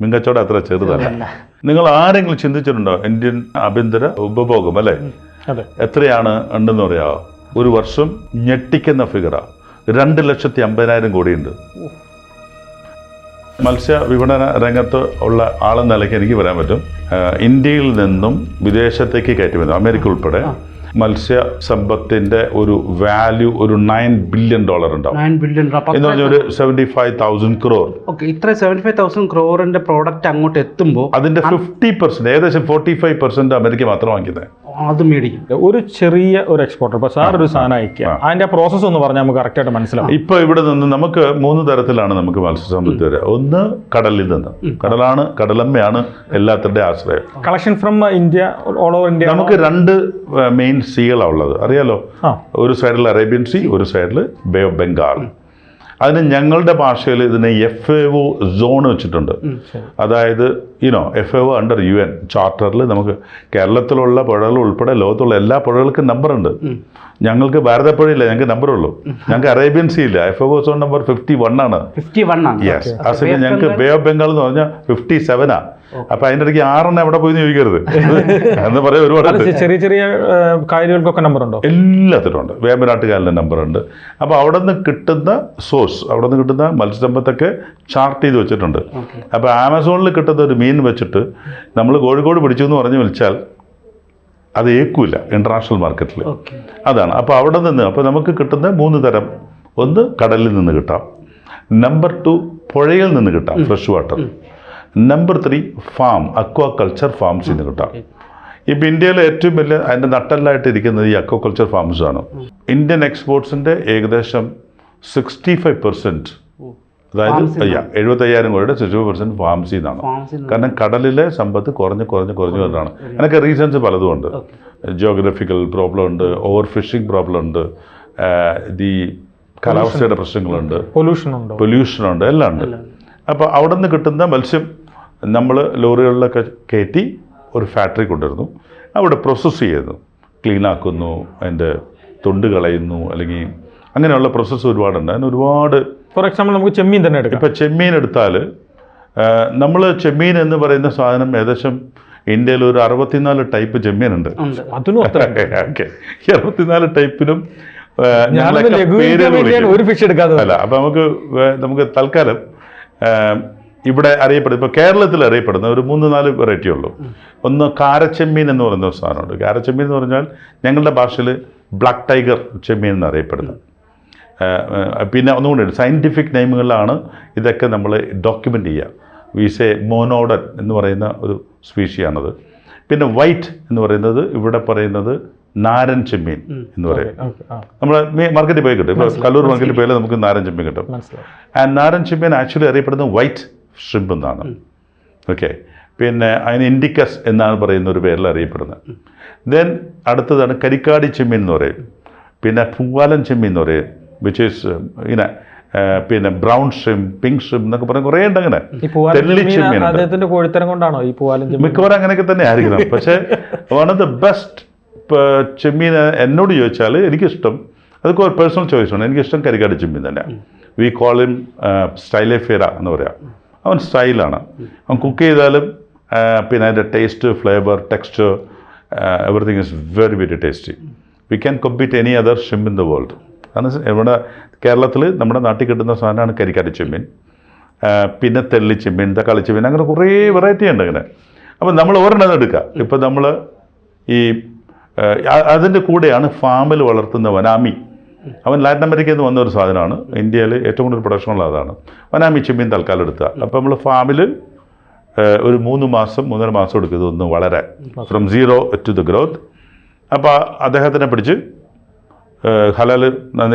മീൻകച്ചവടം അത്ര ചെറുതല്ല. നിങ്ങൾ ആരെങ്കിലും ചിന്തിച്ചിട്ടുണ്ടോ? ഇന്ത്യൻ ആഭ്യന്തര ഉപഭോഗം അല്ലേ? എത്രയാണ് ഉണ്ടെന്ന് പറയാമോ ഒരു വർഷം ഞെട്ടിക്കുന്ന ഫിഗറാ രണ്ട് ലക്ഷത്തി അമ്പതിനായിരം കോടിയുണ്ട്. മത്സ്യ വിപണന രംഗത്ത് ഉള്ള ആളെന്ന നിലയ്ക്ക് എനിക്ക് പറയാൻ പറ്റും. ഇന്ത്യയിൽ നിന്നും വിദേശത്തേക്ക് കയറ്റി വന്നു അമേരിക്ക ഉൾപ്പെടെ മത്സ്യ സമ്പത്തിന്റെ ഒരു വാല്യൂ ഒരു നയൻ ബില്യൺ ഡോളർ ഉണ്ടാവും. നയൻ ബില്യൺ എന്ന് പറഞ്ഞ ഒരു seventy five thousand crore okay ഇത്ര സെവന്റി ഫൈവ് തൗസൻഡ് ക്രോറിന്റെ പ്രോഡക്റ്റ് അങ്ങോട്ട് എത്തുമ്പോൾ അതിന്റെ ഫിഫ്റ്റി പെർസെന്റ് ഏകദേശം ഫോർട്ടി ഫൈവ് പെർസെന്റ് അമേരിക്ക മാത്രം വാങ്ങിക്കുന്നത് അത് മേടിക്കും. ഒരു ചെറിയ ഒരു എക്സ്പോർട്ടർ ഇപ്പൊ സാർ ഒരു സാധനം അയക്കുക അതിന്റെ പ്രോസസ്സ് ഒന്ന് പറഞ്ഞാൽ നമുക്ക് കറക്റ്റ് ആയിട്ട് മനസ്സിലാവും. ഇപ്പൊ ഇവിടെ നിന്ന് നമുക്ക് മൂന്ന് തരത്തിലാണ് നമുക്ക് മത്സ്യസമ്പത്ത് വരിക. ഒന്ന് കടലിൽ നിന്ന്. കടലാണ് കടലമ്മയാണ് എല്ലാത്തിന്റെ ആശ്രയം. Collection from India all over India നമുക്ക് രണ്ട് മെയിൻ സീകളാണ് ഉള്ളത്. അറിയാലോ? ഒരു സൈഡിൽ അറേബ്യൻ സീ ഒരു സൈഡിൽ ബേ ഓഫ് ബംഗാൾ അതിന് ഞങ്ങളുടെ ഭാഷയിൽ ഇതിനെ എഫ് എ ഒ സോൺ വെച്ചിട്ടുണ്ട്. അതായത് UNO F A O under U N ചാർട്ടറിൽ നമുക്ക് കേരളത്തിലുള്ള പുഴകൾ ഉൾപ്പെടെ ലോകത്തുള്ള എല്ലാ പുഴകൾക്കും നമ്പറുണ്ട് ഞങ്ങൾക്ക് ഭാരതപ്പുഴയില്ല ഞങ്ങൾക്ക് നമ്പറുള്ളൂ ഞങ്ങൾക്ക് അറേബ്യൻ സീ ഇല്ല. F O zone number fifty one ആണ്. ഫിഫ്റ്റി വൺ ആണ് യെസ് ആ സമയം ഞങ്ങൾക്ക് ബേ ഓഫ് ബംഗാൾ എന്ന് പറഞ്ഞാൽ ഫിഫ്റ്റി സെവനാ അപ്പൊ അതിന്റെ ഇടയ്ക്ക് ആറെണ്ണം എവിടെ പോയി ചോദിക്കരുത്. എന്ന് പറയാൻ ഒരുപാട് ചെറിയ ചെറിയ കായലുകൾക്കൊക്കെ നമ്പർ ഉണ്ടോ? എല്ലാത്തിനും ഉണ്ട് വേമ്പനാട്ടുകാലിന്റെ നമ്പർ ഉണ്ട്. അപ്പോൾ അവിടെ നിന്ന് കിട്ടുന്ന സോഴ്സ് അവിടെ നിന്ന് കിട്ടുന്ന മത്സ്യസമ്പത്തൊക്കെ ചാർട്ട് ചെയ്ത് വെച്ചിട്ടുണ്ട്. അപ്പൊ ആമസോണിൽ കിട്ടുന്ന ഒരു മീൻ വെച്ചിട്ട് നമ്മൾ കോഴിക്കോട് പിടിച്ചു എന്ന് പറഞ്ഞു വിളിച്ചാൽ അത് ഏക്കൂല ഇന്റർനാഷണൽ മാർക്കറ്റിൽ അതാണ്. അപ്പോൾ അവിടെ നിന്ന് അപ്പോൾ നമുക്ക് കിട്ടുന്ന മൂന്ന് തരം. ഒന്ന് കടലിൽ നിന്ന് കിട്ടാം. നമ്പർ ടു പുഴയിൽ നിന്ന് കിട്ടാം fresh water number three farm aquaculture ഫാംസിൽ നിന്ന് കിട്ടാം. ഇപ്പം ഇന്ത്യയിലെ ഏറ്റവും വലിയ അതിന്റെ നട്ടല്ലായിട്ട് ഇരിക്കുന്നത് ഈ അക്വാകൾച്ചർ ഫാംസ് ആണ്. ഇന്ത്യൻ എക്സ്പോർട്സിന്റെ ഏകദേശം സിക്സ്റ്റി ഫൈവ് പെർസെന്റ് അതായത് എഴുപത്തി എഴുപത്തയ്യായിരം കോടിയുടെ സിക്സ്റ്റി ഫൈവ് പെർസെന്റ് ഫാംസിൽ നിന്നാണ് കാരണം കടലിലെ സമ്പത്ത് കുറഞ്ഞ് കുറഞ്ഞ് കുറഞ്ഞു വരുന്നതാണ് അതിനൊക്കെ റീസൺസ് പലതും ഉണ്ട്. ജിയോഗ്രഫിക്കൽ പ്രോബ്ലം ഉണ്ട് ഓവർ ഫിഷിംഗ് പ്രോബ്ലം ഉണ്ട് ഈ കാലാവസ്ഥയുടെ പ്രശ്നങ്ങളുണ്ട്. പൊല്യൂഷൻ ഉണ്ട്? പൊല്യൂഷൻ ഉണ്ട് എല്ലാം ഉണ്ട്. അപ്പോൾ അവിടെ നിന്ന് കിട്ടുന്ന മത്സ്യം നമ്മൾ ലോറികളിലൊക്കെ കയറ്റി ഒരു ഫാക്ടറി കൊണ്ടുവരുന്നു. അവിടെ പ്രോസസ്സ് ചെയ്യുന്നു. ക്ലീൻ ആക്കുന്നു അതിന്റെ തൊണ്ട് കളയുന്നു അല്ലെങ്കിൽ അങ്ങനെയുള്ള പ്രോസസ്സ് ഒരുപാടുണ്ട്. അതിന് ഒരുപാട് ഫോർ എക്സാമ്പിൾ നമുക്ക് ചെമ്മീൻ തന്നെ എടുക്കാം. ഇപ്പം ചെമ്മീൻ എടുത്താൽ നമ്മൾ ചെമ്മീൻ എന്ന് പറയുന്ന സാധനം ഏകദേശം ഇന്ത്യയിൽ ഒരു അറുപത്തിനാല് ടൈപ്പ് ചെമ്മീൻ ഉണ്ട്. അതിനും ഓക്കെ. അറുപത്തിനാല് ടൈപ്പിനും. ഒരു ഫിഷ് എടുക്കാതെ അല്ല അപ്പം നമുക്ക് നമുക്ക് തൽക്കാലം ഇവിടെ അറിയപ്പെടുന്നു ഇപ്പോൾ കേരളത്തിൽ അറിയപ്പെടുന്ന ഒരു മൂന്ന് നാല് വെറൈറ്റി ഉള്ളൂ. ഒന്ന് കാരച്ചെമ്മീൻ എന്ന് പറയുന്ന ഒരു സാധനമുണ്ട്. കാരച്ചെമ്മീൻ എന്ന് പറഞ്ഞാൽ ഞങ്ങളുടെ ഭാഷയിൽ ബ്ലാക്ക് ടൈഗർ ചെമ്മീൻ എന്ന് അറിയപ്പെടുന്നത്. ആ, ആ, പിന്നെ ഒന്നുകൂടി സയന്റിഫിക് നെയിമുകളിലാണ് ഇതൊക്കെ നമ്മൾ ഡോക്യുമെന്റ് ചെയ്യുക. വീസെ മോനോഡൻ എന്ന് പറയുന്ന ഒരു സ്പീഷിയാണത്. പിന്നെ വൈറ്റ് എന്ന് പറയുന്നത് ഇവിടെ പറയുന്നത് നാരൻ ചെമ്മീൻ എന്ന് പറയും. നമ്മൾ മാർക്കറ്റിൽ പോയി കിട്ടും. ഇപ്പോൾ കല്ലൂർ മാർക്കറ്റിൽ പോയാലും നമുക്ക് നാരൻ ചെമ്മീൻ കിട്ടും. ആൻഡ് നാരൻ ചെമ്മീൻ ആക്ച്വലി അറിയപ്പെടുന്നത് വൈറ്റ് ഷ്രിമ്പ് എന്നാണ്. ഓക്കെ പിന്നെ അതിന് ഇൻഡിക്കസ് എന്നാണ് പറയുന്ന ഒരു പേരിൽ അറിയപ്പെടുന്നത്. ദെൻ അടുത്തതാണ് കരിക്കാടി ചെമ്മീൻ എന്ന് പറയും. പിന്നെ പൂവാലൻ ചെമ്മീൻ എന്ന് പറയും. വിച്ച് ഈസ് ഇങ്ങനെ ആ, പിന്നെ ബ്രൗൺ ഷിം പിങ്ക് ഷിം എന്നൊക്കെ പറഞ്ഞ കുറേ ഉണ്ട് അങ്ങനെ. അദ്ദേഹത്തിന്റെ കോഴിത്തരം കൊണ്ടാണോ ഈ മിക്കവാറും അങ്ങനെയൊക്കെ തന്നെ ആയിരിക്കണം. പക്ഷേ വൺ ഓഫ് ദ ബെസ്റ്റ് ചെമ്മീൻ എന്നോട് ചോദിച്ചാൽ എനിക്കിഷ്ടം. അതൊക്കെ ഒരു പേഴ്സണൽ ചോയ്സാണ് എനിക്കിഷ്ടം കരിക്കാട് ചെമ്മീൻ തന്നെ. വി കോൾ ഇം സ്റ്റൈലെ ഫിറ എന്ന് പറയാം. അവൻ സ്റ്റൈലാണ്. അവൻ കുക്ക് ചെയ്താലും ആ, പിന്നെ അതിന്റെ taste flavour texture everything is very very tasty we can compete any other shrimp in the world കാരണം ഇവിടെ കേരളത്തിൽ നമ്മുടെ നാട്ടിൽ കിട്ടുന്ന സാധനമാണ് കരിക്കാട് ചെമ്മീൻ പിന്നെ തെള്ളി ചെമ്മീൻ തക്കാളി ചെമ്മീൻ അങ്ങനെ കുറേ വെറൈറ്റി ഉണ്ട് അങ്ങനെ അപ്പം നമ്മൾ ഒരെണ്ണം എടുക്കുക ഇപ്പം നമ്മൾ ഈ അതിന്റെ കൂടെയാണ് ഫാമിൽ വളർത്തുന്ന വനാമി. അവൻ ലാറ്റിൻ അമേരിക്കയിൽ നിന്ന് വന്ന ഒരു സാധനമാണ്. ഇന്ത്യയിൽ ഏറ്റവും കൂടുതൽ പ്രൊഡക്ഷൻ ഉള്ള അതാണ് വനാമി ചെമ്മീൻ തൽക്കാലം എടുക്കുക അപ്പോൾ നമ്മൾ ഫാമിൽ ഒരു മൂന്ന് മാസം മൂന്നര മാസം എടുക്കും ഇതൊന്ന് വളരെ from zero to the growth അപ്പോൾ അദ്ദേഹത്തിനെ പിടിച്ച് ഹലാൽ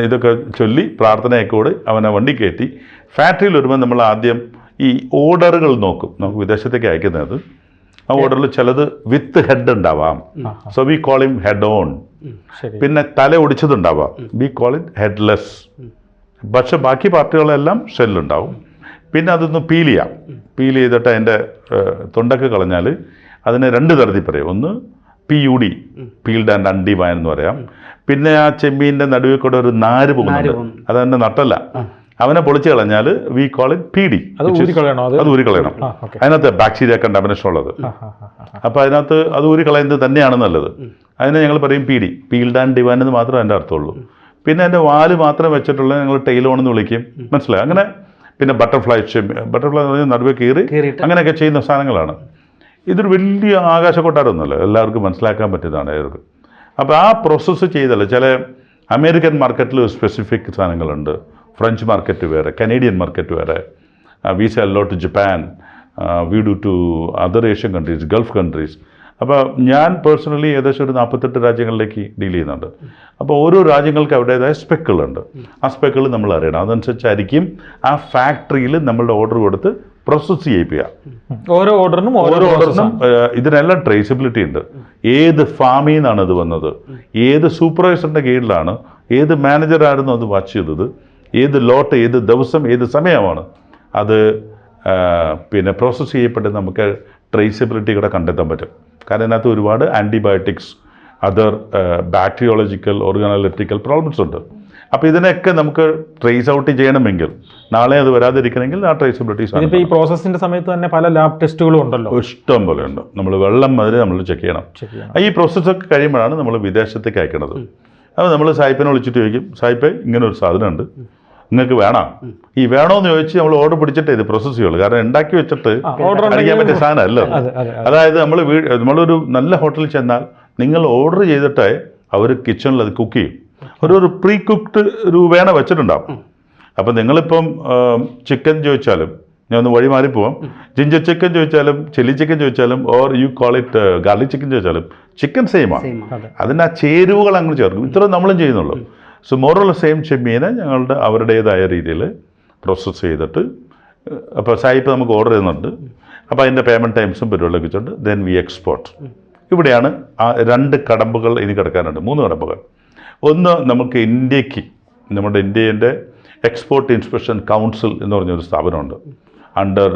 ഇതൊക്കെ ചൊല്ലി പ്രാർത്ഥനയൊക്കെ കൂടി അവനെ വണ്ടി കയറ്റി. ഫാക്ടറിയിൽ വരുമ്പോൾ നമ്മൾ ആദ്യം ഈ ഓർഡറുകൾ നോക്കും. നമുക്ക് വിദേശത്തേക്ക് അയക്കുന്നത് ആ ഓർഡറിൽ ചിലത് വിത്ത് ഹെഡ് ഉണ്ടാവാം. So we call them head on പിന്നെ തല ഒടിച്ചതുണ്ടാവാം. വി കോൾ ഇറ്റ് ഹെഡ്ലെസ് പക്ഷെ ബാക്കി പാർട്ടികളെല്ലാം ഷെല്ലുണ്ടാവും. പിന്നെ അതൊന്ന് പീൽ ചെയ്യാം. പീൽ ചെയ്തിട്ട് അതിന്റെ തൊണ്ടൊക്കെ കളഞ്ഞാൽ അതിനെ രണ്ട് തരത്തിൽ പറയും. ഒന്ന് P U D field and undeveined എന്ന് പറയാം. പിന്നെ ആ ചെമ്മീന്റെ നടുവിൽ കൂടെ ഒരു നാര് പോകുന്നുണ്ട്. അത് അതതിന്റെ നട്ടല്ല. അവനെ പൊളിച്ചു കളഞ്ഞാൽ we call it P D അത് ഊരിക്കളയണോ അതിനകത്ത് ബാക്ടീരിയ കണ്ടാമിനേഷൻ ഉള്ളത് അപ്പോൾ അതിനകത്ത് അത് ഊരി കളയുന്നത് തന്നെയാണ് നല്ലത്. അതിനെ ഞങ്ങൾ പറയും P D field and deveined എന്ന് മാത്രമേ എന്റെ അർത്ഥമുള്ളൂ. പിന്നെ എന്റെ വാൽ മാത്രം വെച്ചിട്ടുള്ള ഞങ്ങൾ ടൈലോൺ എന്ന് വിളിക്കും. മനസ്സിലായി? അങ്ങനെ പിന്നെ ബട്ടർഫ്ലൈ ബട്ടർഫ്ലൈ എന്ന് പറഞ്ഞാൽ നടുവേ കീറി അങ്ങനെയൊക്കെ ചെയ്യുന്ന സാധനങ്ങളാണ്. ഇതൊരു വലിയ ആകാശക്കൊട്ടാരമൊന്നുമല്ല എല്ലാവർക്കും മനസ്സിലാക്കാൻ പറ്റിയതാണ് ഏതൊക്കെ അപ്പോൾ ആ പ്രോസസ്സ് ചെയ്തല്ല ചില അമേരിക്കൻ മാർക്കറ്റിൽ സ്പെസിഫിക് സാധനങ്ങളുണ്ട്. ഫ്രഞ്ച് മാർക്കറ്റ് വേറെ കനേഡിയൻ മാർക്കറ്റ് വേറെ. We sell to Japan we do to other Asian countries Gulf countries അപ്പോൾ ഞാൻ പേഴ്സണലി ഏകദേശം ഒരു നാൽപ്പത്തെട്ട് രാജ്യങ്ങളിലേക്ക് ഡീൽ ചെയ്യുന്നുണ്ട്. അപ്പോൾ ഓരോ രാജ്യങ്ങൾക്ക് അവരുടേതായ സ്പെക്കുകളുണ്ട് ആ സ്പെക്കുകൾ നമ്മൾ അറിയണം. അതനുസരിച്ചായിരിക്കും ആ ഫാക്ടറിയിൽ നമ്മളുടെ ഓർഡർ കൊടുത്ത് പ്രോസസ്സ് ചെയ്യിപ്പിക്കുക ഓരോ ഓർഡറിനും ഓരോ ഓരോ ഓർഡറിനും ഇതിനെല്ലാം ട്രേസബിലിറ്റി ഉണ്ട്. ഏത് ഫാമിൽ നിന്നാണ് ഇത് വന്നത്? ഏത് സൂപ്പർവൈസറിന്റെ കീഴിലാണ്? ഏത് മാനേജറായിരുന്നു അത് വാച്ച് ചെയ്തത്? ഏത് ലോട്ട് ഏത് ദിവസം ഏത് സമയമാണ് അത് പിന്നെ പ്രോസസ്സ് ചെയ്യപ്പെട്ട് നമുക്ക് ട്രേസബിലിറ്റി കൂടെ കണ്ടെത്താൻ പറ്റും. കാരണം ഇതിനകത്ത് ഒരുപാട് antibiotics other bacteriological organoleptical problems ഉണ്ട്. അപ്പോൾ ഇതിനൊക്കെ നമുക്ക് ട്രേസ് ഔട്ട് ചെയ്യണമെങ്കിൽ നാളെ അത് വരാതിരിക്കണമെങ്കിൽ ആ ട്രേസബിലിറ്റി ഇപ്പോൾ ഈ പ്രോസസ്സിന്റെ സമയത്ത് തന്നെ പല ലാബ് ടെസ്റ്റുകളും ഉണ്ടല്ലോ. ഇഷ്ടം പോലെ ഉണ്ട്. നമ്മൾ വെള്ളം മുതൽ നമ്മൾ ചെക്ക് ചെയ്യണം. ഈ പ്രോസസ്സ് ഈ പ്രോസസ്സൊക്കെ കഴിയുമ്പോഴാണ് നമ്മൾ വിദേശത്തേക്ക് അയക്കുന്നത് അപ്പോൾ നമ്മൾ സായിപ്പിനെ വിളിച്ചിട്ട് ചോദിക്കും സായിപ്പ് ഇങ്ങനെ ഒരു സാധനമുണ്ട് നിങ്ങൾക്ക് വേണം? ഈ വേണോ എന്ന് ചോദിച്ച് നമ്മൾ ഓർഡർ പിടിച്ചിട്ടേ ഇത് പ്രോസസ്സ് ചെയ്യുള്ളൂ. കാരണം ഉണ്ടാക്കി വെച്ചിട്ട് അടിക്കാൻ പറ്റിയ സാധനം അല്ല അതെ. അതെ അതെ. അതായത് നമ്മൾ വീ നമ്മളൊരു നല്ല ഹോട്ടലിൽ ചെന്നാൽ നിങ്ങൾ ഓർഡർ ചെയ്തിട്ടേ അവർ കിച്ചണിൽ അത് കുക്ക് ചെയ്യും. ഒരു ഒരു പ്രീ കുക്ക്ഡ് രൂപേണ വെച്ചിട്ടുണ്ടാവും. അപ്പം നിങ്ങളിപ്പം ചിക്കൻ ചോദിച്ചാലും ഞാൻ ഒന്ന് വഴി മാറി പോവാം. ജിഞ്ചർ ചിക്കൻ ചോദിച്ചാലും ചില്ലി ചിക്കൻ ചോദിച്ചാലും or you call it garlic chicken ചോദിച്ചാലും ചിക്കൻ സെയിമാണ് സെയിം ആണ്. അതിന് ആ ചേരുവകൾ അങ്ങ് ചേർക്കും. ഇത്ര നമ്മളും ചെയ്യുന്നുള്ളൂ. സോ മോറുള്ള സെയിം ചെമ്മീനെ ഞങ്ങളുടെ അവരുടേതായ രീതിയിൽ പ്രോസസ്സ് ചെയ്തിട്ട് അപ്പോൾ സായിപ്പ് നമുക്ക് ഓർഡർ ചെയ്യുന്നുണ്ട്. അപ്പോൾ അതിന്റെ പേയ്മെന്റ് ടൈംസും പരിപാടികളൊക്കെ വെച്ചിട്ടുണ്ട്. ദെൻ വി എക്സ്പോർട്ട് ഇവിടെയാണ് ആ രണ്ട് കടമ്പുകൾ ഇനി കിടക്കാനുണ്ട്. മൂന്ന് കടമ്പകൾ. ഒന്ന് നമുക്ക് ഇന്ത്യയ്ക്ക് നമ്മുടെ ഇന്ത്യന്റെ എക്സ്പോർട്ട് ഇൻസ്പെക്ഷൻ കൗൺസിൽ എന്ന് പറഞ്ഞൊരു സ്ഥാപനമുണ്ട്. അണ്ടർ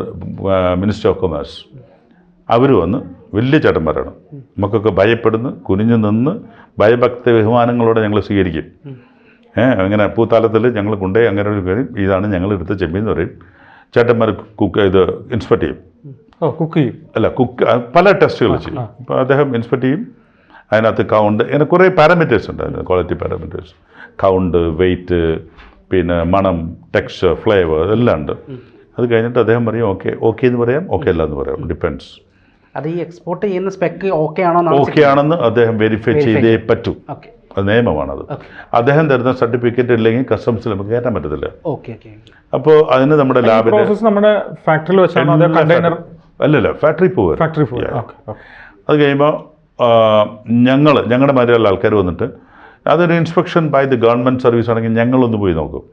മിനിസ്റ്റർ ഓഫ് കൊമേഴ്സ് അവർ വന്ന് വലിയ ചേട്ടന്മാരാണ് നമുക്കൊക്കെ ഭയപ്പെടുന്ന് കുനിഞ്ഞു നിന്ന് ഭയഭക്തി ബഹുമാനങ്ങളോടെ ഞങ്ങൾ സ്വീകരിക്കും. ഏഹ് അങ്ങനെ പൂത്താലത്തിൽ ഞങ്ങൾ കൊണ്ടേ അങ്ങനെ ഒരു കാര്യം ഇതാണ് ഞങ്ങൾ എടുത്ത ചെമ്മീൻ എന്ന് പറയും. ചേട്ടന്മാർ കുക്ക് ഇത് ഇൻസ്പെക്ട് ചെയ്യും. കുക്ക് ചെയ്യും. അല്ല കുക്ക് പല ടെസ്റ്റുകൾ ചെയ്യും. അപ്പോൾ അദ്ദേഹം ഇൻസ്പെക്ട് ചെയ്യും. അതിനകത്ത് കൗണ്ട് ഇങ്ങനെ കുറേ പാരാമീറ്റേഴ്സ് ഉണ്ട് അതിന് ക്വാളിറ്റി പാരാമീറ്റേഴ്സ് കൗണ്ട് വെയിറ്റ് പിന്നെ മണം ടെക്സ്ചർ ഫ്ലേവർ എല്ലാം ഉണ്ട്. അത് കഴിഞ്ഞിട്ട് അദ്ദേഹം പറയും ഓക്കെ ഓക്കെ എന്ന് പറയാം ഓക്കെ അല്ല എന്ന് പറയാം. ഡിപ്പെൻസ് അത് ഈ എക്സ്പോർട്ട് ചെയ്യുന്ന സ്പെക്ക് ഓക്കെ ആണോ ഓക്കെ ആണെന്ന് അദ്ദേഹം വെരിഫൈ ചെയ്തേ പറ്റൂ. അത് നിയമമാണത്. അദ്ദേഹം തരുന്ന സർട്ടിഫിക്കറ്റ് ഇല്ലെങ്കിൽ കസ്റ്റംസിൽ നമുക്ക് കയറ്റാൻ പറ്റത്തില്ല. ഓക്കെ ഓക്കെ അപ്പോൾ അതിന് നമ്മുടെ ലാബിൽ പ്രോസസ് നമ്മുടെ ഫാക്ടറിയിൽ വെച്ചാണ് അത് കണ്ടെയ്നർ അല്ലല്ല ഫാക്ടറി പോവുക ഫാക്ടറി അത് കഴിയുമ്പോൾ ഞങ്ങൾ ഞങ്ങളുടെ മാതിരിയുള്ള ആൾക്കാർ വന്നിട്ട് അതൊരു inspection by the government service ആണെങ്കിൽ ഞങ്ങളൊന്ന് പോയി നോക്കും.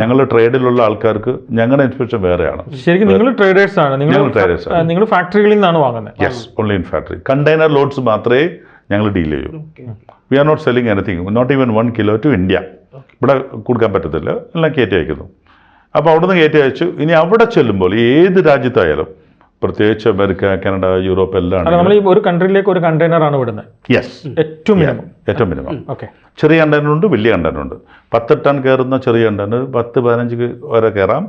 ഞങ്ങളുടെ ട്രേഡിലുള്ള ആൾക്കാർക്ക് ഞങ്ങളുടെ ഇൻസ്പെക്ഷൻ വേറെയാണ്. ശരിക്കും നിങ്ങൾ ട്രേഡേഴ്സ് ആണ്. നിങ്ങൾ ഞങ്ങൾ ആണ്. നിങ്ങൾ ഫാക്ടറികളിൽ നിന്നാണ് വാങ്ങുന്നത് yes only in factory container loads മാത്രമേ ഞങ്ങൾ ഡീൽ ചെയ്യൂ. We are not selling anything not even one kilo to India ഇവിടെ കൊടുക്കാൻ പറ്റത്തില്ല. എല്ലാം കയറ്റി അയക്കുന്നു. അപ്പോൾ അവിടെ നിന്ന് കയറ്റി അയച്ചു. ഇനി അവിടെ ചെല്ലുമ്പോൾ ഏത് രാജ്യത്തായാലും പ്രത്യേകിച്ച് അമേരിക്ക കാനഡ യൂറോപ്പ് എല്ലാം നമ്മൾ ഈ ഒരു കൺട്രിയിലേക്ക് ഒരു കണ്ടെയ്നർ ആണ് വിടുന്നത്. യെസ് ഏറ്റവും മിനിമം. ഏറ്റവും മിനിമം. ഓക്കെ ചെറിയ കണ്ടെയ്നറുണ്ട് വലിയ കണ്ടെയ്നറുണ്ട് പത്ത് ടൺ കയറുന്ന ചെറിയ കണ്ടെയ്നർ പത്ത് പതിനഞ്ച് വരെ കയറാം.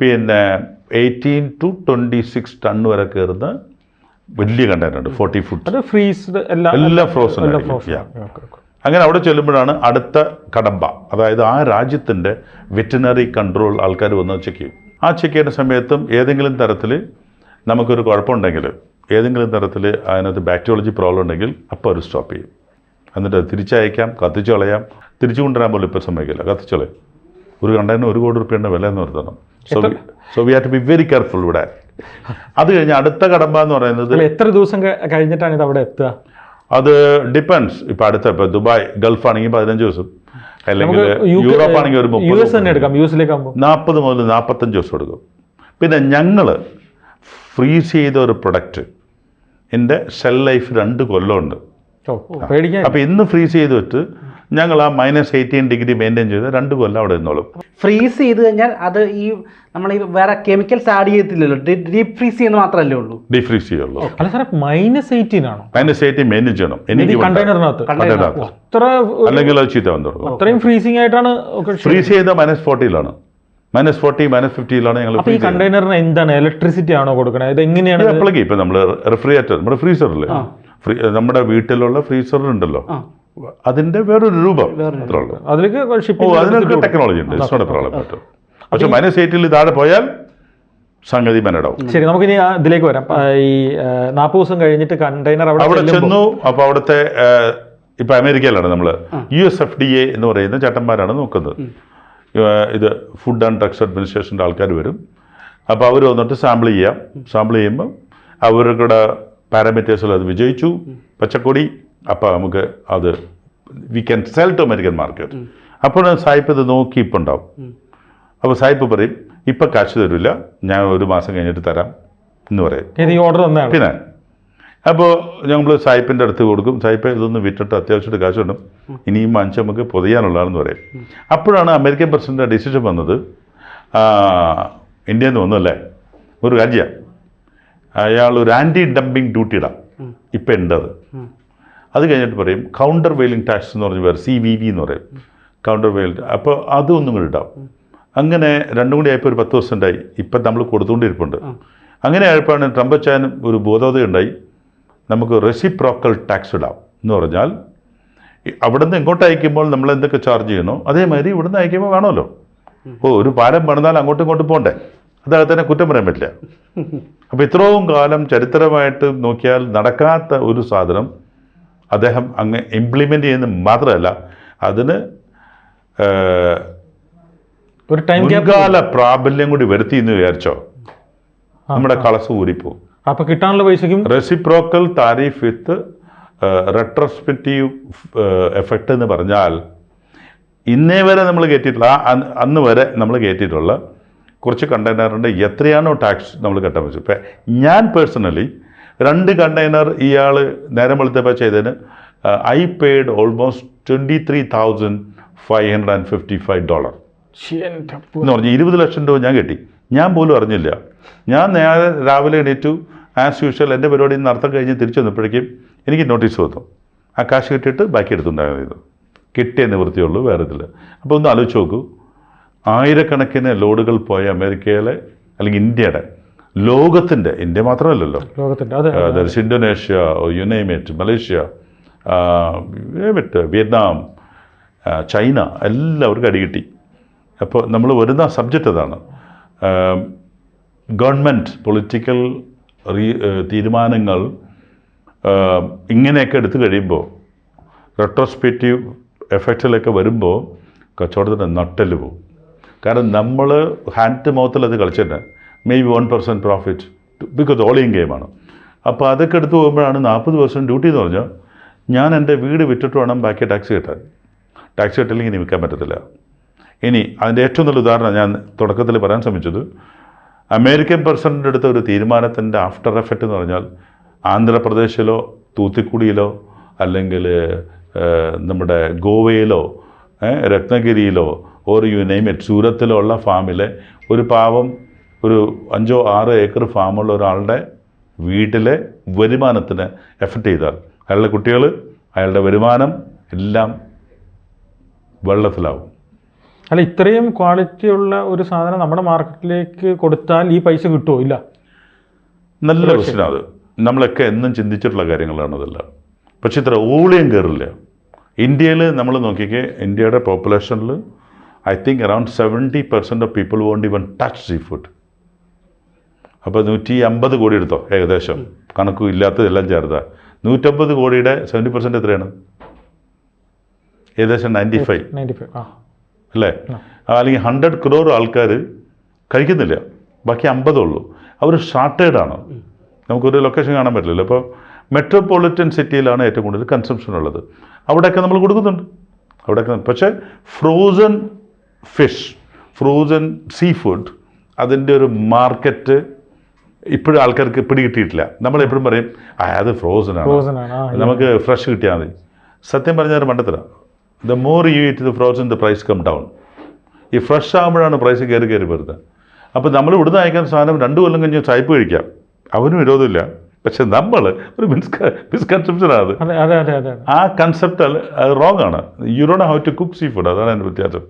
പിന്നെ eighteen to twenty six ton വരെ കയറുന്ന വലിയ കണ്ടെയ്നറുണ്ട് ഫോർട്ടി ഫുട്ട് അത് ഫ്രീസ്ഡ് എല്ലാം okay. അങ്ങനെ അവിടെ ചെല്ലുമ്പോഴാണ് അടുത്ത കടമ്പ. അതായത് ആ രാജ്യത്തിന്റെ വെറ്റിനറി കൺട്രോൾ ആൾക്കാർ വന്ന് ചെക്ക് ചെയ്യും. ആ ചെക്ക് ചെയ്യുന്ന സമയത്തും ഏതെങ്കിലും തരത്തിൽ നമുക്കൊരു കുഴപ്പമുണ്ടെങ്കിൽ ഏതെങ്കിലും തരത്തിൽ അതിനകത്ത് ബാക്ടീരിയോളജി പ്രോബ്ലം ഉണ്ടെങ്കിൽ അപ്പോൾ അവർ സ്റ്റോപ്പ് ചെയ്യും. എന്നിട്ട് തിരിച്ചയക്കാം കത്തിച്ചു കളയാം. തിരിച്ചു കൊണ്ടുവരാൻ പോലും ഇപ്പോൾ സമ്മതിക്കില്ല. കത്തിച്ചു കളയും. ഒരു കണ്ടെയ്നർ ഒരു കോടി റുപ്യേന്റെ വില എന്ന് വരുത്തണം so so we have to be very careful ഇവിടെ. അത് കഴിഞ്ഞ് അടുത്ത കടമ്പ എന്ന് പറയുന്നത് എത്ര ദിവസം കഴിഞ്ഞിട്ടാണ് ഇത് അവിടെ എത്തുക? അത് ഡിപ്പെൻസ് ഇപ്പം അടുത്ത ഇപ്പം ദുബായ് ഗൾഫ് ആണെങ്കിൽ പതിനഞ്ച് ദിവസം. അല്ലെങ്കിൽ യൂറോപ്പ് ആണെങ്കിൽ ഒരു യു എസ് തന്നെ എടുക്കാം. യു എസിലേക്ക് നാൽപ്പത് മുതൽ നാൽപ്പത്തഞ്ച് ദിവസം എടുക്കും. പിന്നെ ഞങ്ങൾ ഫ്രീസ് ചെയ്ത ഒരു പ്രൊഡക്റ്റ്. എന്റെ സെൽ ലൈഫ് രണ്ട് കൊല്ലമുണ്ട്. അപ്പോൾ ഇന്ന് ഫ്രീസ് ചെയ്ത് വെച്ച് ഞങ്ങൾ ആ മൈനസ് എയ്റ്റീൻ ഡിഗ്രി മെയിന്റെയിൻ ചെയ്ത് രണ്ട് കൊല്ലം അവിടെ നിന്നോളും. ഫ്രീസ് ചെയ്ത് കഴിഞ്ഞാൽ അത് ഈ നമ്മൾ ഈ വേറെ കെമിക്കൽസ് ആഡ് ചെയ്യത്തില്ലല്ലോ. ഡീപ് ഫ്രീസ് ചെയ്യുന്ന മാത്രമല്ലേ ഉള്ളൂ? ഡീപ് ഫ്രീസ് ചെയ്യുള്ളൂ. അല്ല സാറേ മൈനസ് എയ്റ്റീൻ ആണോ? മൈനസ് എയ്റ്റീൻ മെയിന്റെയിൻ ചെയ്യണം. ഇത് എനിക്ക് കണ്ടെയ്നറിനകത്ത്. കണ്ടെയ്നറിനകത്ത്. അല്ലെങ്കിൽ അത് ചീത്ത വന്നു അത്രയും ഫ്രീസിംഗ് ആയിട്ടാണ് ഫ്രീസ് ചെയ്ത മൈനസ് ഫോർട്ടിയിലാണ് മൈനസ് ഫോർട്ടി മൈനസ് ഫിഫ്റ്റിയിലാണ് ഞങ്ങൾ അപ്പൊ ഈ കണ്ടെയ്നറിന് എന്താണ് ഇലക്ട്രിസിറ്റി ആണോ കൊടുക്കണത് ഇത് എങ്ങനെയാണ്? അപ്പോഴേക്ക് ഇപ്പം നമ്മൾ റെഫ്രിജറേറ്റർ നമ്മുടെ ഫ്രീസറിൽ നമ്മുടെ വീട്ടിലുള്ള ഫ്രീസറിലുണ്ടല്ലോ. അതിന്റെ വേറൊരു രൂപം അത്രേ ഉള്ളൂ. അതിനൊക്കെ ടെക്നോളജി ഉണ്ട്. ഇറ്റ്സ് പ്രോബ്ലം പറ്റും പക്ഷെ മൈനസ് എയ്റ്റിൽ താഴെ പോയാൽ സംഗതി മെനടാവും. ശരി നമുക്കിനി ഇതിലേക്ക് വരാം. ഈ നാൽപ്പത് ദിവസം കഴിഞ്ഞിട്ട് കണ്ടെയ്നർ അവിടെ അവിടെ ചെന്നു. അപ്പോൾ അവിടുത്തെ ഇപ്പൊ അമേരിക്കയിലാണ് നമ്മൾ U S F D A എന്ന് പറയുന്ന ചട്ടന്മാരാണ് നോക്കുന്നത്. ഇത് ഫുഡ് ആൻഡ് ഡ്രഗ്സ് അഡ്മിനിസ്ട്രേഷന്റെ ആൾക്കാർ വരും. അപ്പോൾ അവർ വന്നിട്ട് സാമ്പിൾ ചെയ്യാം. സാമ്പിൾ ചെയ്യുമ്പോൾ അവരുടെ പാരാമീറ്റേഴ്സിൽ അത് വിജയിച്ചു. പച്ചക്കൊടി അപ്പോൾ നമുക്ക് അത് we can sell to American market അപ്പോൾ സായിപ്പ് ഇത് നോക്കി ഇപ്പം ഉണ്ടാവും. അപ്പോൾ സായിപ്പ് പറയും ഇപ്പം കാശ് തരില്ല ഞാൻ ഒരു മാസം കഴിഞ്ഞിട്ട് തരാം എന്ന് പറയും. ഓർഡർ പിന്നെ അപ്പോൾ ഞങ്ങൾ സായിപ്പിന്റെ അടുത്ത് കൊടുക്കും. സായിപ്പ് ഇതൊന്ന് വിറ്റിട്ട് അത്യാവശ്യമായിട്ട് കാശ് കിട്ടും ഇനിയും വാങ്ങിച്ച് നമുക്ക് പൊതിയാനുള്ളതാണെന്ന് പറയും. അപ്പോഴാണ് അമേരിക്കൻ പ്രസിഡന്റ് ഡിസിഷൻ വന്നത്. ഇന്ത്യയിൽ നിന്ന് വന്നല്ലേ ഒരു രാജ്യം. അയാൾ ഒരു ആന്റി ഡംപിങ് ഡ്യൂട്ടി ഇടാം ഇപ്പം ഉണ്ടത് അത് കഴിഞ്ഞിട്ട് പറയും കൗണ്ടർ വെയിലിംഗ് ടാക്സ് എന്ന് പറഞ്ഞ് പേര് സി വി വി എന്ന് പറയും. കൗണ്ടർ വെയിലിംഗ് അപ്പോൾ അതൊന്നും കൂടി ഇടാം. അങ്ങനെ രണ്ടും കൂടി ആയപ്പോൾ ഒരു പത്ത് ഉണ്ടായി. ഇപ്പം നമ്മൾ കൊടുത്തുകൊണ്ടിരിപ്പുണ്ട് അങ്ങനെ ആയപ്പോഴാണ് ട്രംപ് ചാനും ഒരു ബോധോദയം ഉണ്ടായി. നമുക്ക് റെസിപ്രോക്കൽ ടാക്സ് ഇടാം എന്ന് പറഞ്ഞാൽ അവിടുന്ന് ഇങ്ങോട്ട് അയക്കുമ്പോൾ നമ്മൾ എന്തൊക്കെ ചാർജ് ചെയ്യണോ അതേമാതിരി ഇവിടുന്ന് അയക്കുമ്പോൾ വേണമല്ലോ. ഓ ഒരു പാലം പണിതാൽ അങ്ങോട്ടും ഇങ്ങോട്ടും പോകണ്ടേ തന്നെ കുറ്റം പറയാൻ പറ്റില്ല. അപ്പോൾ ഇത്രയും കാലം ചരിത്രമായിട്ട് നോക്കിയാൽ നടക്കാത്ത ഒരു സാധനം അദ്ദേഹം അങ്ങ് ഇംപ്ലിമെന്റ് ചെയ്യുന്ന മാത്രമല്ല അതിന് ഒരു ടൈം കാല പ്രാബല്യം കൂടി വരുത്തി എന്ന് വിചാരിച്ചോ? നമ്മുടെ കളസ് ഊരിപ്പോവും. അപ്പൊ കിട്ടാനുള്ള പൈസക്കും reciprocal tariff with retrospective effect എന്ന് പറഞ്ഞാൽ ഇന്നേ വരെ നമ്മൾ കയറ്റിയിട്ടുള്ള ആ അന്ന് അന്ന് വരെ നമ്മൾ കയറ്റിയിട്ടുള്ള കുറച്ച് കണ്ടെയ്നറിന്റെ എത്രയാണോ ടാക്സ് നമ്മൾ കെട്ടാൻ വെച്ചത് ഇപ്പം ഞാൻ പേഴ്സണലി രണ്ട് കണ്ടെയ്നർ ഇയാൾ നേരം വെളുത്തപ്പോൾ ചെയ്തതിന് I paid almost twenty three thousand five hundred and fifty five dollar എന്ന് പറഞ്ഞാൽ ഇരുപത് ലക്ഷം രൂപ ഞാൻ കെട്ടി. ഞാൻ പോലും അറിഞ്ഞില്ല. ഞാൻ നേരെ രാവിലെ എണീറ്റു. ആസ് യൂഷ്വൽ എന്റെ പരിപാടി നടത്തം കഴിഞ്ഞ് തിരിച്ചു വന്നപ്പോഴേക്കും എനിക്ക് നോട്ടീസ് വന്നു. ആ കാശ് കിട്ടിയിട്ട് ബാക്കി എടുത്തുണ്ടായിരുന്നു. കിട്ടിയ നിവൃത്തിയുള്ളൂ വേറെ ഇതില്ല. അപ്പോൾ ഒന്ന് ആലോചിച്ച് നോക്കൂ. ആയിരക്കണക്കിന് ലോഡുകൾ പോയ അമേരിക്കയിലെ അല്ലെങ്കിൽ ഇന്ത്യയുടെ ലോകത്തിന്റെ ഇന്ത്യ മാത്രമല്ലല്ലോ. ലോകത്തിന്റെ ഇന്തോനേഷ്യ യുനൈമേറ്റ് മലേഷ്യ വിയറ്റ്നാം ചൈന എല്ലാവർക്കും അടി കിട്ടി. അപ്പോൾ നമ്മൾ വരുന്ന സബ്ജക്റ്റ് അതാണ് ഗവൺമെന്റ് പൊളിറ്റിക്കൽ തീരുമാനങ്ങൾ ഇങ്ങനെയൊക്കെ എടുത്തു കഴിയുമ്പോൾ റെട്രോസ്പെക്റ്റീവ് എഫക്റ്റിലൊക്കെ വരുമ്പോൾ കച്ചവടത്തിന്റെ നട്ടൽ പോകും. കാരണം നമ്മൾ ഹാൻഡ് ടു മൗത്തിൽ അത് കളിച്ചിട്ട് may be one percent profit because ഓളിയും ഗെയിമാണ് അപ്പോൾ അതൊക്കെ എടുത്തു പോകുമ്പോഴാണ് നാൽപ്പത് പെർസെന്റ് ഡ്യൂട്ടി എന്ന് പറഞ്ഞാൽ ഞാൻ എന്റെ വീട് വിറ്റിട്ട് വേണം ബാക്കി ടാക്സി കിട്ടാൻ. ടാക്സി കിട്ടില്ലെങ്കിൽ ഇനി വിൽക്കാൻ പറ്റത്തില്ല. ഇനി അതിന്റെ ഏറ്റവും നല്ല ഉദാഹരണം ഞാൻ തുടക്കത്തിൽ പറയാൻ ശ്രമിച്ചത് അമേരിക്കൻ പ്രസിഡന്റ് എടുത്ത ഒരു തീരുമാനത്തിന്റെ ആഫ്റ്റർ എഫക്റ്റ് എന്ന് പറഞ്ഞാൽ ആന്ധ്രാപ്രദേശിലോ തൂത്തുക്കുടിയിലോ അല്ലെങ്കിൽ നമ്മുടെ ഗോവയിലോ രത്നഗിരിയിലോ ഓർ യു നെയ്മ് ഇറ്റ് സൂരത്തിലോ ഉള്ള ഫാമിലെ ഒരു പാവം ഒരു അഞ്ചോ ആറോ ഏക്കർ ഫാമുള്ള ഒരാളുടെ വീട്ടിലെ വരുമാനത്തിന് എഫക്റ്റ് ചെയ്താൽ അയാളുടെ കുട്ടികൾ അയാളുടെ വരുമാനം എല്ലാം വെള്ളത്തിലാവും. അല്ല ഇത്രയും ക്വാളിറ്റി ഉള്ള ഒരു സാധനം നമ്മുടെ മാർക്കറ്റിലേക്ക് കൊടുത്താൽ ഈ പൈസ കിട്ടുമോ ഇല്ല. നല്ല പ്രശ്നം അത്. നമ്മളൊക്കെ എന്നും ചിന്തിച്ചിട്ടുള്ള കാര്യങ്ങളാണ് അതല്ല. പക്ഷേ ഇത്ര ഊളിയും കയറില്ല ഇന്ത്യയിൽ നമ്മൾ നോക്കിക്കേ ഇന്ത്യയുടെ പോപ്പുലേഷനിൽ I think around seventy percent of people won't even touch sea food അപ്പോൾ നൂറ്റി അമ്പത് കോടി എടുത്തോ ഏകദേശം. കണക്കും ഇല്ലാത്തതെല്ലാം ചേർത്താൽ നൂറ്റമ്പത് കോടിയുടെ സെവന്റി പെർസെന്റ് എത്രയാണ്? ഏകദേശം നയന്റി ഫൈവ് നയന്റി ഫൈവ് ആ. അല്ലേ? അല്ലെങ്കിൽ ഹൺഡ്രഡ് ക്രോർ ആൾക്കാർ കഴിക്കുന്നില്ല. ബാക്കി അമ്പതേ ഉള്ളൂ. അവർ ഷാർട്ടേഡാണ് നമുക്കൊരു ലൊക്കേഷൻ കാണാൻ പറ്റില്ലല്ലോ. അപ്പോൾ മെട്രോപൊളിറ്റൻ സിറ്റിയിലാണ് ഏറ്റവും കൂടുതൽ കൺസംഷൻ ഉള്ളത്. അവിടെയൊക്കെ നമ്മൾ കൊടുക്കുന്നുണ്ട്. അവിടെയൊക്കെ പക്ഷേ frozen fish frozen sea food അതിന്റെ ഒരു മാർക്കറ്റ് ഇപ്പോഴും ആൾക്കാർക്ക് പിടികിട്ടിയിട്ടില്ല. നമ്മളെപ്പോഴും പറയും അത് ഫ്രോസൺ ആണ്. നമുക്ക് ഫ്രഷ് കിട്ടിയാൽ മതി. സത്യം പറഞ്ഞാൽ മണ്ടത്തര. The more you eat the frozen the price come down ഈ ഫ്രഷ് ആകുമ്പോഴാണ് പ്രൈസ് കയറി കയറി വരുന്നത്. അപ്പോൾ നമ്മൾ ഇവിടുന്ന് അയക്കുന്ന സാധനം രണ്ട് കൊല്ലം കഴിഞ്ഞ് ചായ്പ് കഴിക്കാം. അവനും വിരോധമില്ല. പക്ഷെ നമ്മൾ ഒരു മിസ്ക മിസ്കൺസെപ്ഷനാണ് അത്. ആ കൺസെപ്റ്റ് അത് റോങ് ആണ്. You don't how to cook sea food അതാണ് അതിന്റെ വ്യത്യാസം.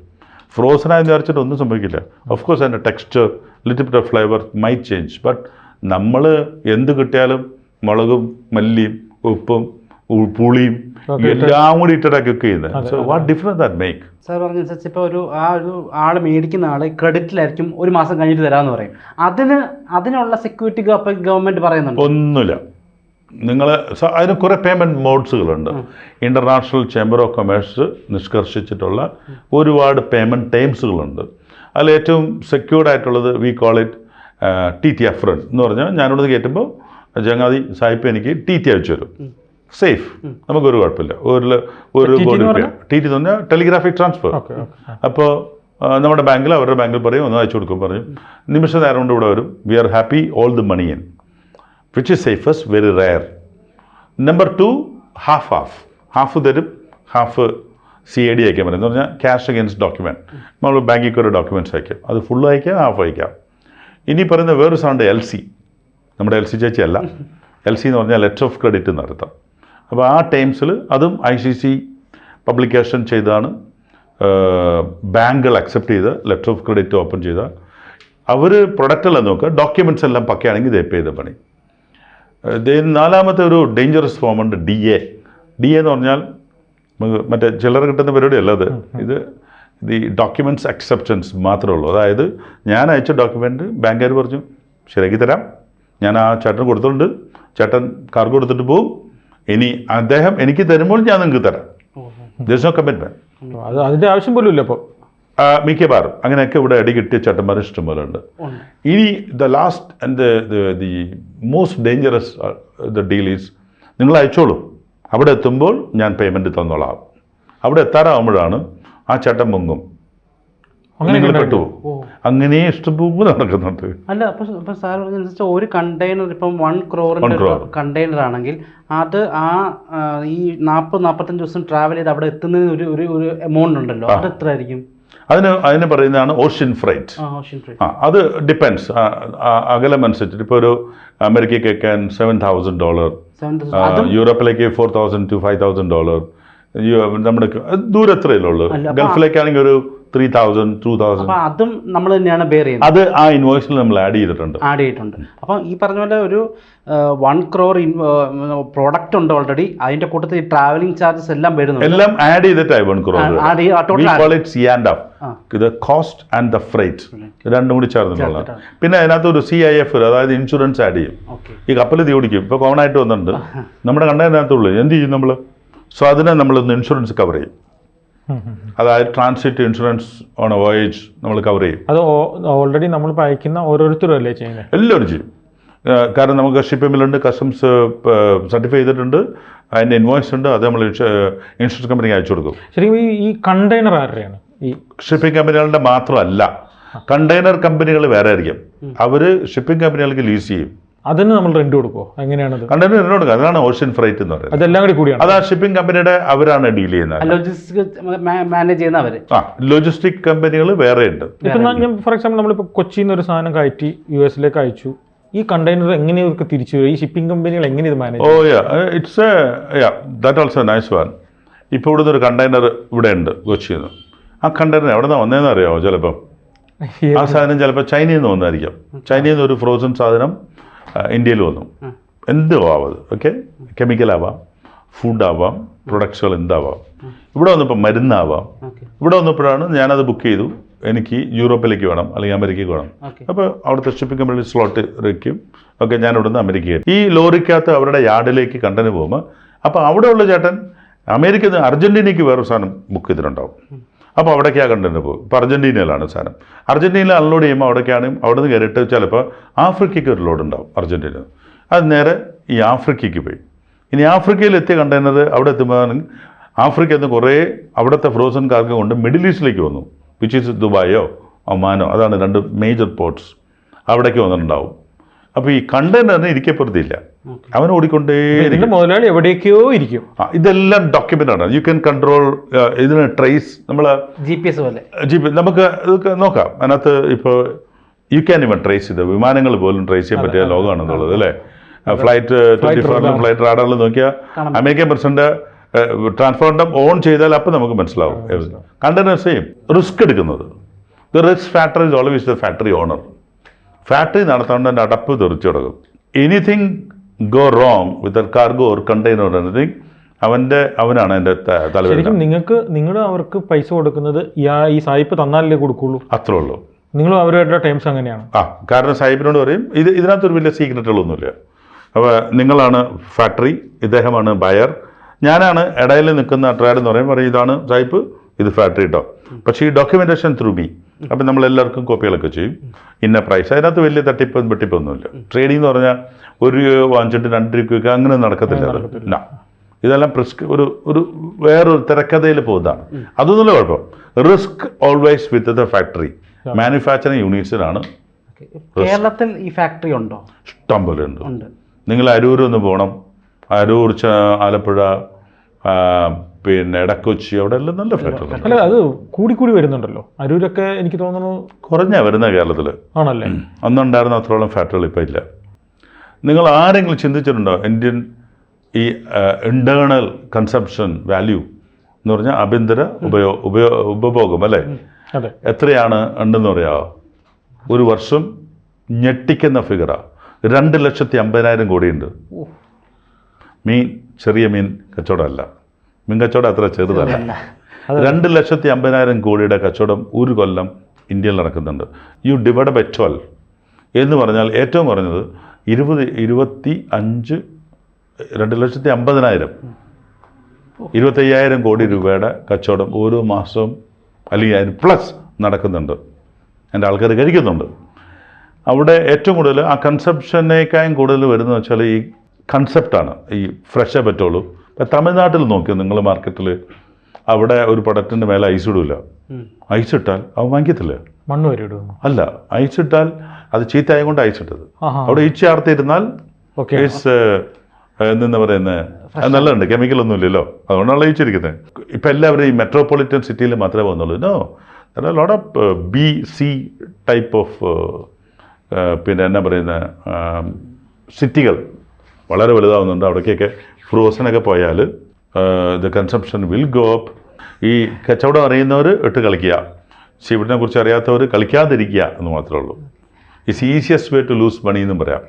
ഫ്രോസൺ ആയെന്ന് വിചാരിച്ചിട്ട് ഒന്നും സംഭവിക്കില്ല. ഓഫ് കോഴ്സ് അതിന്റെ texture little bit of flavour may change but നമ്മൾ എന്ത് കിട്ടിയാലും മുളകും മല്ലിയും ഉപ്പും പുളിയും എല്ലാം കൂടി ഇട്ടിട്ടാ കുക്ക് ചെയ്യുന്നത്. അതെ, സോ അതെ. What difference that make sir പറഞ്ഞനുസരിച്ച് ഇപ്പോൾ ഒരു ആ ഒരു ആൾ മേടിക്കുന്ന ആൾ ക്രെഡിറ്റിലായിരിക്കും ഒരു മാസം കഴിഞ്ഞിട്ട് തരാമെന്ന് പറയും. അതിന് അതിനുള്ള സെക്യൂരിറ്റി ഗവൺമെന്റ് പറയുന്നുണ്ട്. ഒന്നുമില്ല. നിങ്ങൾ അതിന് കുറേ പേയ്മെന്റ് മോഡ്സുകളുണ്ട് ഇന്റർനാഷണൽ ചേംബർ ഓഫ് കൊമേഴ്സ് നിഷ്കർഷിച്ചിട്ടുള്ള ഒരുപാട് പേയ്മെന്റ് ടൈംസുകളുണ്ട് അതിൽ ഏറ്റവും സെക്യൂർഡ് ആയിട്ടുള്ളത് we call it T T അഫ്രൺ എന്ന് പറഞ്ഞാൽ ഞാനിവിടെ കയറ്റുമ്പോൾ ചങ്ങാതി സാഹിബ് എനിക്ക് ടി ടി അയച്ചു തരും സേഫ് നമുക്കൊരു കുഴപ്പമില്ല. ഒരു ഒരു കോടി രൂപ ടി ടി പറഞ്ഞാൽ ടെലിഗ്രാഫിക് ട്രാൻസ്ഫർ അപ്പോൾ നമ്മുടെ ബാങ്കിൽ അവരുടെ ബാങ്കിൽ പറയും ഒന്ന് അയച്ചു കൊടുക്കും പറഞ്ഞു. നിമിഷ നേരം കൊണ്ട് ഇവിടെ വരും. We are happy all the money in which is safest very rare number two half half half തരും ഹാഫ് സി എ ഡി അയക്കാൻ പറയും എന്ന് പറഞ്ഞാൽ ക്യാഷ് അഗേൻസ്റ്റ് ഡോക്യുമെന്റ് നമ്മൾ ബാങ്കിൽ ഒരു ഡോക്യുമെന്റ്സ് അയക്കാം. അത് ഫുൾ അയക്കാം ഹാഫ് അയക്കാം. ഇനി പറയുന്ന വേറൊരു സൗണ്ട് എൽ സി നമ്മുടെ എൽ സി ചേച്ചി അല്ല. എൽ സി എന്ന് പറഞ്ഞാൽ ലെറ്റർ ഓഫ് ക്രെഡിറ്റ് എന്നർത്ഥം അപ്പോൾ ആ ടൈംസിൽ അതും ഐ സി സി പബ്ലിക്കേഷൻ ചെയ്താണ് ബാങ്കുകൾ അക്സെപ്റ്റ് ചെയ്ത് ലെറ്റർ ഓഫ് ക്രെഡിറ്റ് ഓപ്പൺ ചെയ്ത. അവർ പ്രൊഡക്റ്റെല്ലാം നോക്കുക ഡോക്യുമെന്റ്സ് എല്ലാം പക്കയാണെങ്കിൽ ഇത് പേ ചെയ്ത പണി. നാലാമത്തെ ഒരു ഡേഞ്ചറസ് ഫോം ഉണ്ട് ഡി എ ഡി എന്ന് പറഞ്ഞാൽ മറ്റേ ചിലർ കിട്ടുന്ന പരിപാടിയല്ല അത്. ഇത് ഈ ഡോക്യുമെന്റ്സ് അക്സെപ്റ്റൻസ് മാത്രമേ ഉള്ളൂ. അതായത് ഞാൻ അയച്ച ഡോക്യുമെന്റ് ബാങ്കുകാർ പറഞ്ഞു ശരിയാക്കി തരാം. ഞാൻ ആ ചേട്ടന് കൊടുത്തിട്ടുണ്ട്. ചേട്ടൻ കാർ കൊടുത്തിട്ട് പോവും. ഇനി അദ്ദേഹം എനിക്ക് തരുമ്പോൾ ഞാൻ നിങ്ങൾക്ക് തരാം. കമ്മിറ്റ്മെന്റ് അതിന്റെ ആവശ്യം പോലും ഇല്ല അപ്പോൾ മിക്കവാറും. അങ്ങനെയൊക്കെ ഇവിടെ അടി കിട്ടിയ ചട്ടന്മാർ ഇഷ്ടംപോലെ ഉണ്ട്. ഇനി the last and the most dangerous the deal is നിങ്ങൾ അയച്ചോളൂ. അവിടെ എത്തുമ്പോൾ ഞാൻ പേയ്മെന്റ് തന്നോളാം. അവിടെ എത്താറാകുമ്പോഴാണ് ആ ചട്ടം അങ്ങനെ നിങ്ങൾ ഉണ്ടായിട്ടുണ്ടോ? പെട്ടുപോകും. അങ്ങനെ ഇഷ്ടംപോലെ നടക്കുന്നുണ്ട്. അല്ല അപ്പൊ സാർ പറഞ്ഞനുസരിച്ച് ഒരു കണ്ടെയ്നർ ഇപ്പം വൺ ക്രോർ ക്രോറിന്റെ കണ്ടെയ്നർ ആണെങ്കിൽ അത് ആ ഈ നാൽപ്പത് നാൽപ്പത്തഞ്ച് ദിവസം ട്രാവൽ ചെയ്ത് അവിടെ എത്തുന്നതിന് ഒരു ഒരു ഒരു എമൗണ്ട് ഉണ്ടല്ലോ. അത് എത്ര ആയിരിക്കും അതിന് അതിന് പറയുന്നതാണ് ഓഷ്യൻ ഫ്രൈറ്റ് ആ അത് ഡിപ്പെൻസ് അകലം അനുസരിച്ചിട്ട് ഇപ്പോൾ ഒരു അമേരിക്കയ്ക്ക് സെവൻ തൗസൻഡ് ഡോളർ യൂറോപ്പിലേക്ക് four thousand to five thousand dollar നമ്മുടെ അത് ദൂരം എത്രയല്ലേ ഉള്ളൂ ഗൾഫിലേക്കാണെങ്കിൽ ഒരു ത്രീ തൗസൻഡ് ടു തൗസൻഡ് അതും നമ്മൾ തന്നെയാണ് ബെയർ ചെയ്യുന്നത്. അത് ആ ഇൻവോയ്സിൽ നമ്മൾ ആഡ് ചെയ്തിട്ടുണ്ട്. ആഡ് ചെയ്തിട്ടുണ്ട്. അപ്പം ഈ പറഞ്ഞ പോലെ ഒരു വൺ ക്രോർ പ്രോഡക്റ്റ് ഉണ്ട് ഓൾറെഡി അതിന്റെ കൂട്ടത്തിൽ ട്രാവലിംഗ് ചാർജസ് എല്ലാം വരുന്നുണ്ട്. എല്ലാം ആഡ് ചെയ്തിട്ടായി വൺ ക്രോർ add ചെയ്യ- ആ, total we add. C and F. ഇത് കോസ്റ്റ് ആൻഡ് ദ ഫ്രൈറ്റ് രണ്ടും കൂടി ചേർന്നിട്ടുള്ള പിന്നെ അതിനകത്ത് ഒരു സി ഐ എഫ് അതായത് ഇൻഷുറൻസ് ആഡ് ചെയ്യും. ഈ കപ്പൽ തീ ഓടിക്കും ഇപ്പോൾ കോമൺ ആയിട്ട് വന്നിട്ടുണ്ട്. നമ്മുടെ കണ്ടതിനകത്തുള്ളൂ എന്ത് ചെയ്യും നമ്മൾ സോ അതിനെ നമ്മളൊന്ന് ഇൻഷുറൻസ് കവർ ചെയ്യും. അതായത് ട്രാൻസിറ്റ് ഇൻഷുറൻസ് ഓൺ വോയേജ് നമ്മൾ കവർ ചെയ്യും. അത് ഓൾറെഡി നമ്മൾ അയക്കുന്ന ഓരോരുത്തരും അല്ലേ ചെയ്യുന്നത് എല്ലാവരും ചെയ്യും. കാരണം നമുക്ക് ഷിപ്പിംഗിലുണ്ട് കസ്റ്റംസ് സർട്ടിഫൈ ചെയ്തിട്ടുണ്ട് അതിന്റെ ഇൻവോയ്സ് ഉണ്ട് അത് നമ്മൾ ഇൻഷുറൻസ് കമ്പനിക്ക് അയച്ചു കൊടുക്കും. ശരിക്കും ഈ കണ്ടെയ്നർ ആരുടെയാണ്? ഈ ഷിപ്പിംഗ് കമ്പനികളുടെ മാത്രമല്ല കണ്ടെയ്നർ കമ്പനികൾ വേറെ ആയിരിക്കും. അവർ ഷിപ്പിംഗ് കമ്പനികൾക്ക് ലീസ് ചെയ്യും. അതിന് നമ്മൾ റെന്റ് കൊടുക്കുമോ എങ്ങനെയാണത്? കണ്ടെയ്നർ റെന്റ് കൊടുക്കുക. അതാണ് ഓഷ്യൻ ഫ്രൈറ്റ് എന്ന് പറയുന്നത്. അതെല്ലാം കൂടി കൂടിയാണ്. അത് ആ ഷിപ്പിംഗ് കമ്പനിയുടെ അവരാണ് ഡീൽ ചെയ്യുന്നത്. ലോജിസ്റ്റിക്സ് മാനേജ് ചെയ്യുന്ന അവർ ആ ലോജിസ്റ്റിക് കമ്പനികൾ വേറെ ഉണ്ട് ഇപ്പം ഞാൻ ഫോർ എക്സാമ്പിൾ നമ്മളിപ്പോൾ കൊച്ചിയിൽ നിന്ന് ഒരു സാധനം കയറ്റി യു എസിലേക്ക് അയച്ചു. ഈ കണ്ടെയ്നർ എങ്ങനെ ഇവർക്ക് തിരിച്ചു വരും? ഈ ഷിപ്പിംഗ് കമ്പനികൾ എങ്ങനെ ഇത് manage oh yeah it's yeah that also nice one ഇപ്പോൾ ഇവിടുന്ന് ഒരു കണ്ടെയ്നർ ഇവിടെ ഉണ്ട് കൊച്ചിയിൽ നിന്ന് ആ കണ്ടെയ്നർ എവിടെ നിന്നാണ് വന്നതെന്ന് അറിയാമോ ചിലപ്പം? ആ സാധനം ചിലപ്പോൾ ചൈനയിൽ നിന്ന് വന്നായിരിക്കാം. ചൈനയിൽ നിന്ന് ഒരു ഫ്രോസൺ സാധനം ഇന്ത്യയിൽ വന്നു. എന്തോ ആവാം അത്? ഓക്കെ കെമിക്കലാവാം ഫുഡാവാം പ്രൊഡക്ട്സുകൾ എന്താവാം? ഇവിടെ വന്നപ്പോൾ മരുന്നാവാം. ഇവിടെ വന്നപ്പോഴാണ് ഞാനത് ബുക്ക് ചെയ്തു. എനിക്ക് യൂറോപ്പിലേക്ക് വേണം അല്ലെങ്കിൽ അമേരിക്കയ്ക്ക് വേണം. അപ്പോൾ അവിടുത്തെ ഷിപ്പിംഗ് കമ്പനി സ്ലോട്ട് വയ്ക്കും ഓക്കെ ഞാൻ ഇവിടുന്ന് അമേരിക്കയിൽ ഈ ലോറിക്കകത്ത് അവരുടെ യാർഡിലേക്ക് കണ്ടന് പോകുമ്പോൾ അപ്പോൾ അവിടെയുള്ള ചേട്ടൻ അമേരിക്കയിൽ നിന്ന് അർജന്റീനയ്ക്ക് വേറൊരു സാധനം ബുക്ക് ചെയ്തിട്ടുണ്ടാവും. അപ്പോൾ അവിടേക്കാണ് കണ്ടന്റ് പോകും. ഇപ്പോൾ അർജന്റീനയിലാണ് സാധനം. അർജന്റീനയിൽ അൺലോഡ് ചെയ്യുമ്പോൾ അവിടേക്കാണ് അവിടെ നിന്ന് കയറിയിട്ട് ചിലപ്പോൾ ആഫ്രിക്കയ്ക്ക് ഒരു ലോഡ് ഉണ്ടാവും അർജന്റീന അത് നേരെ ഈ ആഫ്രിക്കയ്ക്ക് പോയി. ഇനി ആഫ്രിക്കയിൽ എത്തിയ കണ്ടെയ്നർ അവിടെ എത്തുമ്പോൾ ആഫ്രിക്കയിൽ നിന്ന് കുറേ അവിടുത്തെ ഫ്രോസൺ കാർക്ക് കൊണ്ട് മിഡിൽ ഈസ്റ്റിലേക്ക് വന്നു വിച്ച് ഈസ് ദുബായോ ഒമാനോ അതാണ് രണ്ട് മേജർ പോർട്ട്സ് അവിടേക്ക് വന്നിട്ടുണ്ടാവും. അപ്പോൾ ഈ കണ്ടന്റ് തന്നെ ഇരിക്കപ്പുറത്തില്ല അവൻ ഓടിക്കൊണ്ടേ മുതലാളി എവിടേക്കോ ഇരിക്കും. ഇതെല്ലാം ഡോക്യുമെന്റ് ആണ്. യു ക്യാൻ കൺട്രോൾ ഇതിന് ട്രേസ് നമ്മൾ ജി പി എസ് പോലെ. ജി പി നമുക്ക് ഇതൊക്കെ നോക്കാം. അതിനകത്ത് ഇപ്പോൾ യു ക്യാൻ ഇവൻ ട്രേസ് ചെയ്ത് വിമാനങ്ങൾ പോലും ട്രേസ് ചെയ്യാൻ പറ്റിയ ലോകമാണെന്നുള്ളത് അല്ലേ? ഫ്ലൈറ്റ് ട്വന്റി ഫോറിലും ഫ്ലൈറ്റ് റാഡറിൽ നോക്കിയാൽ അമേരിക്കൻ പ്രസിഡന്റ് ട്രാൻസ്പോർട്ടം ഓൺ ചെയ്താൽ അപ്പം നമുക്ക് മനസ്സിലാവും. കണ്ടെയ്നർ സെയിം റിസ്ക് എടുക്കുന്നത്. The risk factor is always the factory owner factory നടത്തേണ്ട അടപ്പ് തെറിച്ചു തുടങ്ങും. Anything go wrong with cargo or container anything അവന്റെ അവനാണ് എന്റെ തലവേദന. നിങ്ങൾക്ക് നിങ്ങൾ അവർക്ക് പൈസ കൊടുക്കുന്നത് ഈ സായിപ്പ് തന്നാലല്ലേ കൊടുക്കുള്ളൂ? അത്രേ ഉള്ളൂ. നിങ്ങൾ അവരുടെ ടൈംസ് അങ്ങനെയാണ്. ആ കാരണം സാഹിബിനോട് പറയും ഇത് ഇതിനകത്തൊരു വലിയ സീക്രട്ടുകളൊന്നുമില്ല അപ്പോൾ നിങ്ങളാണ് ഫാക്ടറി ഇദ്ദേഹമാണ് ബയർ ഞാനാണ് ഇടയിൽ നിൽക്കുന്ന ട്രേഡ് എന്ന് പറയും പറയും ഇതാണ് സാഹിബ് ഇത് ഫാക്ടറി കേട്ടോ പക്ഷേ ഈ ഡോക്യുമെന്റേഷൻ ത്രൂ മീ അപ്പം നമ്മളെല്ലാവർക്കും കോപ്പികളൊക്കെ ചെയ്യും. ഇന്ന പ്രൈസ് അതിനകത്ത് വലിയ തട്ടിപ്പും വെട്ടിപ്പൊന്നുമില്ല. ട്രേഡിംഗ് എന്ന് പറഞ്ഞാൽ ഒരു രൂപ വാങ്ങിച്ചിട്ട് രണ്ട് രൂപയ്ക്ക് അങ്ങനെ നടക്കത്തില്ല അത്. ഇതെല്ലാം പ്രിസ്ക് ഒരു ഒരു വേറൊരു തിരക്കഥയിൽ പോകുന്നതാണ്. അതൊന്നുമില്ല കുഴപ്പം. Risk always with the factory manufacturing യൂണിറ്റ്സിലാണ് കേരളത്തിൽ ഈ ഫാക്ടറി ഉണ്ടോ? ഇഷ്ടം പോലെ ഉണ്ട്. നിങ്ങൾ അരൂർ ഒന്ന് പോകണം. അരൂർ ആലപ്പുഴ പിന്നെ ഇടക്കൊച്ചി അവിടെ എല്ലാം നല്ല ഫാക്ടറി അല്ല അത് കൂടിക്കൂടി കൂടി വരുന്നുണ്ടല്ലോ. അരൂരൊക്കെ എനിക്ക് തോന്നുന്നു കുറഞ്ഞാ വരുന്ന കേരളത്തിൽ ആണല്ലേ? അന്നുണ്ടായിരുന്ന അത്രോളം ഫാക്ടറികൾ ഇപ്പം ഇല്ല. നിങ്ങൾ ആരെങ്കിലും ചിന്തിച്ചിട്ടുണ്ടോ? ഇന്ത്യൻ ഈ ഇന്റേണൽ കൺസംഷൻ വാല്യൂ എന്ന് പറഞ്ഞാൽ ആഭ്യന്തര ഉപയോ ഉപയോ ഉപഭോഗം അല്ലേ? എത്രയാണ് ഉണ്ടെന്ന് പറയാ? ഒരു വർഷം ഞെട്ടിക്കുന്ന ഫിഗറാ രണ്ട് ലക്ഷത്തി അമ്പതിനായിരം കോടിയുണ്ട്. മീൻ ചെറിയ മീൻ കച്ചവടമല്ല. മീൻ കച്ചവടം അത്ര ചെറുതല്ല. രണ്ട് ലക്ഷത്തി അമ്പതിനായിരം കോടിയുടെ കച്ചവടം ഒരു കൊല്ലം ഇന്ത്യയിൽ നടക്കുന്നുണ്ട്. യു ഡിവൈഡ് ബൈ ട്വൽവ് എന്ന് പറഞ്ഞാൽ ഏറ്റവും കുറഞ്ഞത് ഇരുപത് ഇരുപത്തി അഞ്ച് രണ്ട് ലക്ഷത്തി അമ്പതിനായിരം. ഇരുപത്തയ്യായിരം കോടി രൂപയുടെ കച്ചവടം ഓരോ മാസവും അല്ലെങ്കിൽ അതിന് പ്ലസ് നടക്കുന്നുണ്ട്. എന്റെ ആൾക്കാർ കഴിക്കുന്നുണ്ട് അവിടെ ഏറ്റവും കൂടുതൽ ആ കൺസെപ്ഷനേക്കാളും കൂടുതൽ വരുന്നത് വെച്ചാൽ ഈ കൺസെപ്റ്റാണ് ഈ ഫ്രഷേ പറ്റുള്ളൂ ഇപ്പം തമിഴ്നാട്ടിൽ നോക്കിയോ നിങ്ങൾ മാർക്കറ്റിൽ അവിടെ ഒരു പ്രൊഡക്റ്റിന്റെ മേലെ ഐസ് ഇടില്ല ഐസ് ഇട്ടാൽ അവൻ വാങ്ങിക്കത്തില്ല. മണ്ണ് വരെ ഇടുന്നു അല്ല ഐസ് ഇട്ടാൽ അത് ചീത്തയായ കൊണ്ട് ഐസ് ഇട്ടത്. അവിടെ ഈ ചേർത്തിരുന്നാൽ ഓക്കെ. എന്താ പറയുന്നത് നല്ലതുണ്ട് കെമിക്കൽ ഒന്നും ഇല്ലല്ലോ. അതുകൊണ്ടാണ് ലയിച്ചിരിക്കുന്നത് ഇപ്പം എല്ലാവരും ഈ മെട്രോപൊളിറ്റൻ സിറ്റിയിൽ മാത്രമേ പോകുന്നുള്ളൂ. No lot of B C type of പിന്നെ എന്നാ പറയുന്ന? സിറ്റികൾ വളരെ വലുതാവുന്നുണ്ട് അവിടേക്കൊക്കെ. ഫ്രോസനൊക്കെ പോയാൽ the consumption will go up ഈ കച്ചവടം അറിയുന്നവർ ഇട്ട് കളിക്കുക. പക്ഷെ കുറിച്ച് അറിയാത്തവർ കളിക്കാതിരിക്കുക എന്ന് മാത്രമേ ഉള്ളൂ. It's easiest way to lose money എന്നും പറയാം.